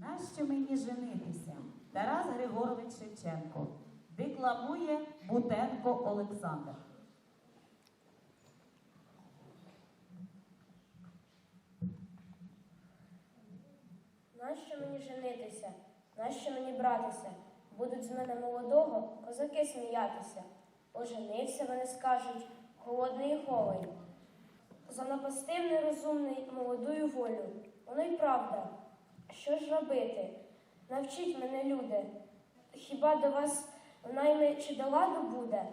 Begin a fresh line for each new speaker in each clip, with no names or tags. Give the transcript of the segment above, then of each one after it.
Нащо мені женитися? Тарас Григорович Шевченко декламує Бутенко Олександр.
Нащо мені женитися? Нащо мені братися? Будуть з мене молодого козаки сміятися. Оженився, вони скажуть, голодний і голий. Занапастив нерозумний молодую волю. Воно й правда. Що ж робити? Навчіть мене, люди. Хіба до вас найми чи до ладу буде?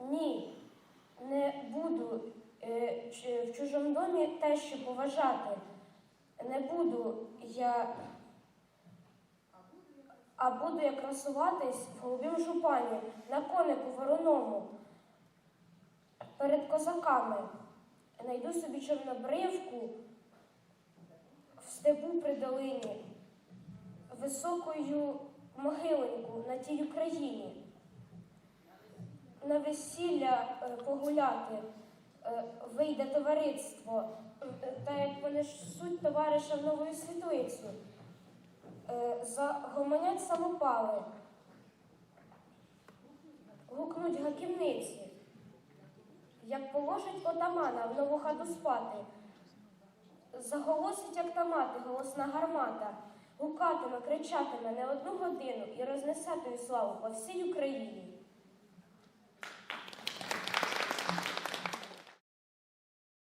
Ні, не буду е, в чужому домі те, що поважати. Не буду я, а буду я красуватись в голубім жупані на конику вороному перед козаками. Найду собі чорнобривку степу при долині, високою могилоньку на тій Україні. На весілля е, погуляти е, вийде товариство, е, та як вони ж суть товариша в новою світлицю. Загомонять самопали, гукнуть гаківниці, як положить отамана в нову хату спати. Заголосить, як голосна гармата, гукатиме, кричатиме не одну годину і рознесе тою славу по всій Україні.